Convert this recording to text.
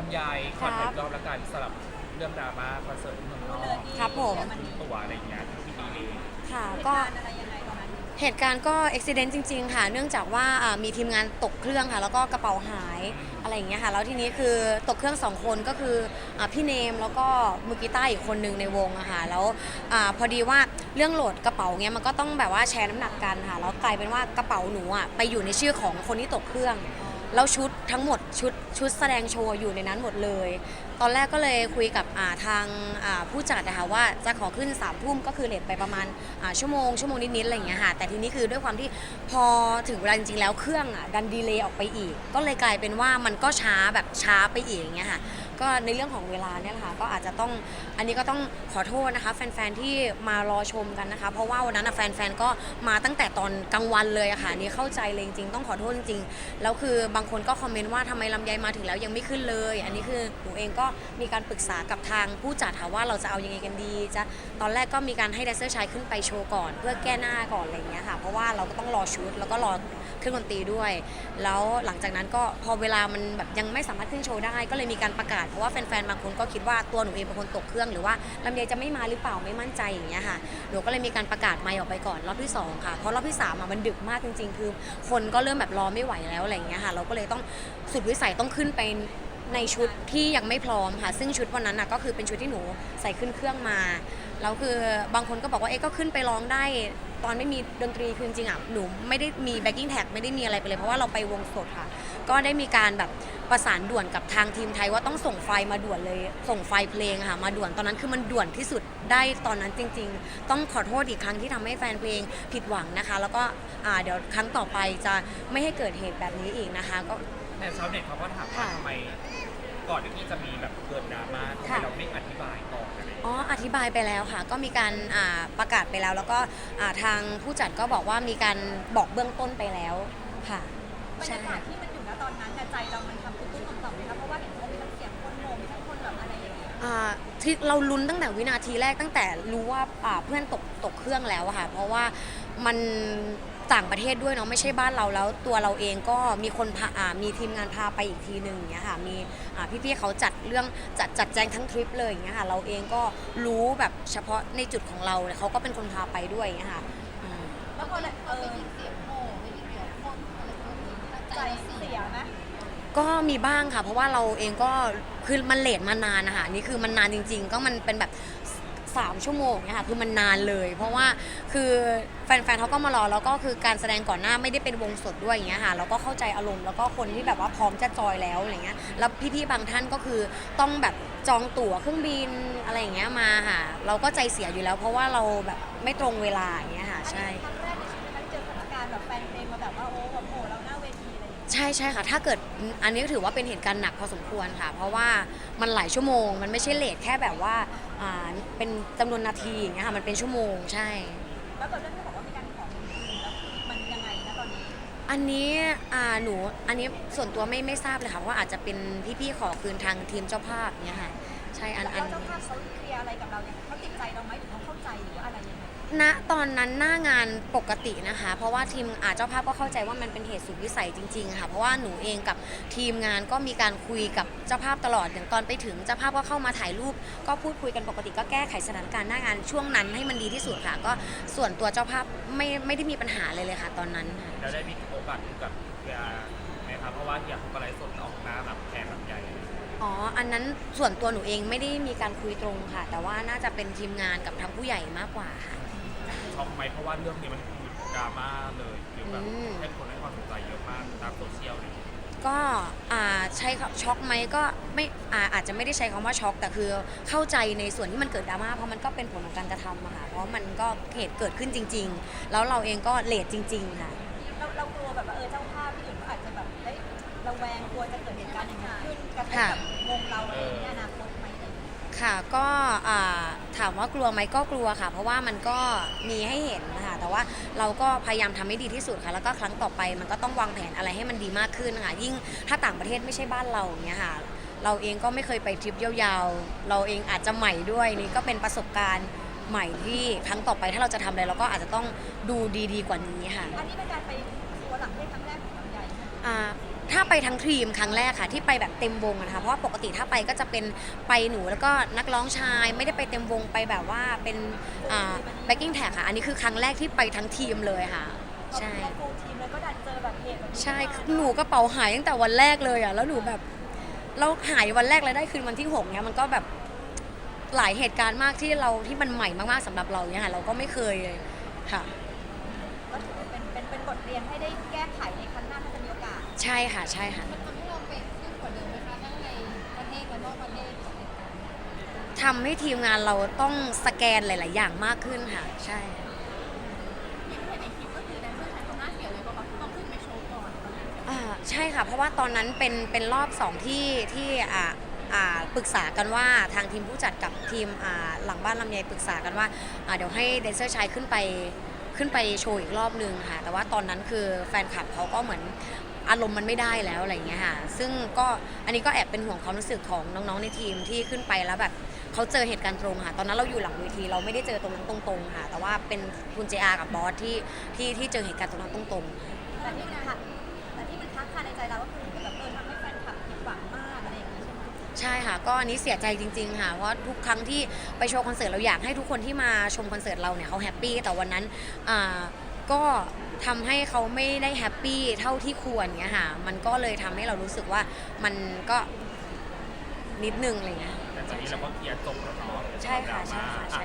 ลำไยขอถามอีกรอบละกันสำหรับเรื่องดราม่าคอนเสิร์ตที่เมืองนอกครับผม ตัวอะไรอย่างเงี้ยที่ดีเลยค่ะเหตุก็การณ์อะไรยังไงตอนนั้นเหตุการณ์ก็อุบิเหตุจริง ๆ ค่ะ เนื่องจากว่าอ่ามีทีมงานตกเครื่องค่ะ แล้วก็กระเป๋าหายอะไรอย่างเงี้ยค่ะ แล้วทีนี้คือตกเครื่องสองคนก็คืออาพี่เนมแล้วก็มือกีตาร์อีกคนหนึ่งในวงอะค่ะแล้วอาพอดีว่าเรื่องโหลดกระเป๋าเงี้ยมันก็ต้องแบบว่าแชร์น้ำหนักกันค่ะแล้วกลายเป็นว่ากระเป๋าหนูอะไปอยู่ในชื่อของคนที่ตกเครื่อง แล้วชุดทั้งหมดชุดชุดแสดงโชว์อยู่ในนั้นหมดเลย ตอนแรกก็เลยคุยกับอ่าทางอ่าผู้จัดนะคะว่าจะขอขึ้น3ามทุ่มก็คือเลทไปประมาณอ่าชั่วโมงชั่วโมงนิดๆอะไรอย่างเงี้ยค่ะแต่ทีนี้คือด้วยความที่พอถึงเวลาจริงๆแล้วเครื่องอะดันดีเลย์ออกไปอีก ก็เลยกลายเป็นว่ามันก็ช้าแบบช้าไปอีกอย่างเงี้ยค่ะ ก็ในเรื่องของเวลาเนี่ยแหละค่ะก็อาจจะต้องอันนี้ก็ต้องขอโทษนะคะ แฟนๆที่มารอชมกันนะคะ เพราะว่าวันนั้นนะแฟนๆก็มาตั้งแต่ตอนกลางวันเลยอะค่ะอันนี่เข้าใจเลยจริงๆต้องขอโทษจริงๆแล้วคือบางคนก็คอมเมนต์ว่าทำไมลำไยมาถึงแล้วยังไม่ขึ้นเลย อันนี้คือหนูเองก็มีการปรึกษากับทางผู้จัดค่ะว่าเราจะเอายังไงกันดีจะตอนแรกก็มีการให้แดนเซอร์ชายขึ้นไปโชว์ก่อน เพื่อแก้หน้าก่อนอะไรอย่างเงี้ยค่ะเพราะว่าเราก็ต้องรอชุดแล้วก็รอ เครื่องดนตรีด้วย แล้วหลังจากนั้นก็พอเวลามันแบบยังไม่สามารถขึ้นโชว์ได้ ก็เลยมีการประกาศเพราะว่าแฟนๆบางคนก็คิดว่าตัวหนูเองเป็นคนตกเครื่องหรือว่าลำไยจะไม่มาหรือเปล่าไม่มั่นใจอย่างเงี้ยค่ะหนูก็เลยมีการประกาศไม่ออกไปก่อนรอบที่สองค่ะเพราะรอบที่สามมันดึกมากจริง ๆ คือ คนก็เริ่มแบบรอไม่ไหวแล้วอะไรอย่างเงี้ยค่ะ เราก็เลยต้องสุดวิสัยต้องขึ้นไป ในชุดที่ยังไม่พร้อมค่ะ ซึ่งชุดวันนั้นน่ะก็คือเป็นชุดที่หนูใส่ขึ้นเครื่องมาแล้วคือบางคนก็บอกว่าเอ๊ะก็ขึ้นไปร้องได้ตอนไม่มีดนตรีคือจริงๆอะหนูไม่ได้มีแบ็กกิ้งแท็กไม่ได้มีอะไรไปเลย เพราะว่าเราไปวงสดค่ะ ก็ได้มีการแบบประสานด่วนกับทางทีมไทยว่าต้องส่งไฟล์มาด่วนเลย ส่งไฟล์เพลงอะค่ะมาด่วนตอนนั้นคือมันด่วนที่สุดได้ตอนนั้นจริง ๆ ต้องขอโทษอีกครั้งที่ทำให้แฟนเพลงผิดหวังนะคะ แล้วก็อ่าเดี๋ยวครั้งต่อไปจะไม่ให้เกิดเหตุแบบนี้อีกนะคะ ก็แต่ชาวเน็ตเขาก็ถามว่าค่ะทำไม ก่อนที่จะมีแบบเกิดดราม่าทำไมค่ะ เราไม่อธิบายก่อนอะไรอย่างเงี้ยอ๋ออธิบายไปแล้วค่ะ ก็มีการอ่าประกาศไปแล้ว แล้วก็อ่าทางผู้จัดก็บอกว่ามีการบอกเบื้องต้นไปแล้วค่ะบรรใช่ยากาศที่มันอยู่ณตอนนั้นน่ะใจเรามันทำตุ้มๆต่อมๆไหมคะเพราะว่าเห็นว่ามีทั้งเสียงคนโมมีทั้งคนแบบอะไรอย่างเงี้ยอ่าที่เราลุ้นตั้งแต่วินาทีแรกตั้งแต่รู้ว่าอ่าเพื่อนตกตกเครื่องแล้วอะค่ะ เพราะว่ามัน ต่างประเทศด้วยเนาะไม่ใช่บ้านเราแล้ว ตัวเราเองก็มีคนพาอ่ามีทีมงานพาไปอีกทีหนึ่งอย่างเงี้ยค่ะมีอ่าพี่ๆเขาจัดเรื่องจัดจัดแจงทั้งทริปเลยอย่างเงี้ยค่ะเราเองก็รู้แบบเฉพาะในจุดของเราเขาก็เป็นคนพาไปด้วยอย่างเงี้ยค่ะอืม แล้วก็เลยเออใจเสียไหมก็มีบ้างค่ะ เพราะว่าเราเองก็คือมันเลทมานานนะคะนี่คือมันนานจริง ๆ ก็มันเป็นแบบ 3 ชั่วโมงเนี่ยค่ะคือมันนานเลย เพราะว่าคือแฟนๆเขาก็มารอแล้วก็คือการแสดงก่อนหน้าไม่ได้เป็นวงสดด้วยอย่างเงี้ยค่ะเราก็เข้าใจอารมณ์แล้วก็คนที่แบบว่าพร้อมจะจอยแล้วอะไรเงี้ยแล้วพี่ๆบางท่านก็คือต้องแบบจองตั๋วเครื่องบินอะไรอย่างเงี้ยมาค่ะ เราก็ใจเสียอยู่แล้ว เพราะว่าเราแบบไม่ตรงเวลาอย่างเงี้ยค่ะใช่ ครั้งแรกในชีวิตนั้นเจอสถานการณ์แบบแฟนเพลงมาแบบว่าโอ้แบบโหเใช่ใช่ค่ะ ถ้าเกิดอันนี้ก็ถือว่าเป็นเหตุการณ์หนักพอสมควรค่ะ เพราะว่ามันหลายชั่วโมง มันไม่ใช่เลทแค่แบบว่าอ่าเป็นจำนวนนาทีอย่างเงี้ยค่ะมันเป็นชั่วโมงใช่ แล้วเกิดเรื่องที่บอกว่ามีการขอคืนแล้วมันยังไงนะตอนนี้อันนี้อ่าหนูอันนี้ส่วนตัวไม่ไม่ทราบเลยค่ะเพราะว่าอาจจะเป็นพี่ๆขอคืนทางทีมเจ้าภาพเนี่ยค่ะ ใช่อันแล้วอันเจ้าภาพเขาเคลียร์อะไรกับเราเนี่ยเขาติดใจเราไหมหรือเขาเข้าใจหรืออะไรยังไง ณตอนนั้นหน้างานปกตินะคะ เพราะว่าทีมอาเจ้าภาพก็เข้าใจว่ามันเป็นเหตุสุดวิสัยจริง ๆ ค่ะ เพราะว่าหนูเองกับทีมงานก็มีการคุยกับเจ้าภาพตลอดอย่างตอนไปถึงเจ้าภาพก็เข้ามาถ่ายรูป ก็พูดคุยกันปกติก็แก้ไขสถานการณ์หน้างานช่วงนั้นให้มันดีที่สุดค่ะ ก็ส่วนตัวเจ้าภาพไม่ไม่ได้มีปัญหาเลยเลยค่ะ ตอนนั้นค่ะแล้วได้มีโอกาสคุยกับเฮียไหมครับเพราะว่าเฮียเขาก็ไลฟ์สดออกหน้าแบบแทนลำไยอ๋อ อันนั้นส่วนตัวหนูเองไม่ได้มีการคุยตรงค่ะ แต่ว่าน่าจะเป็นทีมงานกับทางผู้ใหญ่มากกว่าค่ะช็อกไหมเพ ราะว่าเรื่องนี้มันคือดราม่าเลยหรือแบบอืม ให้คนให้ความสนใจเยอะมากตามโซเชียลอะไรอย่างเลยก็อ่าใช้คำช็อกไหมก็ไม่อาอาจจะไม่ได้ใช้คำว่าช็อกแต่คือเข้าใจในส่วนที่มันเกิดดราม่าเพราะมันก็เป็นผลของการกระทำอะค่ะเพราะมันก็เหตุเกิดขึ้นจริง ๆ แล้วเราเองก็เลทจริง ๆ ค่ะ เราเรากลัวแบบว่าเออเจ้าภาพที่อื่นเขาอาจจะแบบได้ระแวงกลัวจะเกิดเหตุการณ์อย่างนี้ขึ้นกระทบค่ะกับวงเราอะไรอย่างเงี้ยอนาคตไหมอะไรอย่างเงี้ยค่ะก็อ่า ถามว่ากลัวไหมก็กลัวค่ะ เพราะว่ามันก็มีให้เห็นนะคะแต่ว่าเราก็พยายามทำให้ดีที่สุดค่ะ แล้วก็ครั้งต่อไปมันก็ต้องวางแผนอะไรให้มันดีมากขึ้นนะคะยิ่งถ้าต่างประเทศไม่ใช่บ้านเราเงี้ยค่ะเราเองก็ไม่เคยไปทริปยาวๆ เราเองอาจจะใหม่ด้วยนี่ก็เป็นประสบการณ์ใหม่ที่ครั้งต่อไปถ้าเราจะทำอะไรเราก็อาจจะต้องดูดีๆกว่านี้ค่ะอันนี้เป็นการไปทัวร์หลังประเทศครั้งแรก ไยอ่าถ้าไปทั้งทีมครั้งแรกค่ะ ที่ไปแบบเต็มวงอะนะคะเพราะว่าปกติถ้าไปก็จะเป็นไปหนูแล้วก็นักร้องชาย ไม่ได้ไปเต็มวงไปแบบว่าเป็นแบ็กกิ้งแท็กค่ะ อันนี้คือครั้งแรกที่ไปทั้งทีมเลยค่ะ ใช่เราฟูลทีมแล้วก็ดันเจอแบบเหตุแบบนี้ใช่ขึ้นหนูกระเป๋าหายตั้งแต่วันแรกเลยอะแล้วหนูแบบเราหายวันแรกแล้วได้คืนวันที่หกเนี่ยมันก็แบบหลายเหตุการณ์มากที่เราที่มันใหม่มากๆสำหรับเราเนี่ยค่ะเราก็ไม่เคยเลยค่ะก็ถือว่าเป็นเป็นเป็นบทเรียนให้ได้แก้ไขในครั้งหน้าถ้าจะมีโอกาส ใช่ค่ะใช่ค่ะทำให้ทีมงานเราต้องสแกนหลาย ๆ อย่างมากขึ้นค่ะ ใช่อย่างที่เห็นในคลิปก็คือแดนเซอร์ชายเขาหน้าเสียเลยเพราะเขาต้องขึ้นไปโชว์ก่อนอ่าใช่ค่ะ เพราะว่าตอนนั้นเป็นเป็นรอบสองที่ที่อ่าอ่าปรึกษากันว่าทางทีมผู้จัดกับทีมหลังบ้านลำไยปรึกษากันว่าเดี๋ยวให้แดนเซอร์ชายขึ้นไปขึ้นไปโชว์อีกรอบนึงค่ะแต่ว่าตอนนั้นคือแฟนคลับเขาก็เหมือน อารมณ์มันไม่ได้แล้วอะไรอย่างเงี้ยค่ะ ซึ่งก็อันนี้ก็แอบเป็นห่วงความรู้สึกของน้องๆในทีมที่ขึ้นไปแล้วแบบเขาเจอเหตุการณ์ตรงค่ะ ตอนนั้นเราอยู่หลังเวทีเราไม่ได้เจอตรงนั้นตรงๆค่ะ แต่ว่าเป็นคุณเจอากับบอสที่ที่ที่เจอเหตุการณ์ตรงนั้นตรงๆแต่ที่มันค่ะแต่ที่มันค้างคาในใจเราก็คือแบบเออทำให้แฟนคลับผิดหวังมากอะไรอย่างนี้ใช่ไหมใช่ค่ะ ก็อันนี้เสียใจจริง ๆ ค่ะ เพราะทุกครั้งที่ไปโชว์คอนเสิร์ตเราอยากให้ทุกคนที่มาชมคอนเสิร์ตเราเนี่ยเขาแฮปปี้ แต่วันนั้นอ่า ก็ทำให้เขาไม่ได้แฮปปี้เท่าที่ควรเงี้ยค่ะ มันก็เลยทำให้เรารู้สึกว่ามันก็นิดนึงอะไรเงี้ย แต่ตอนนี้เราก็เคลียร์จบแล้วเนาะใช่ค่ะใช่ค่ะดราม่าใช่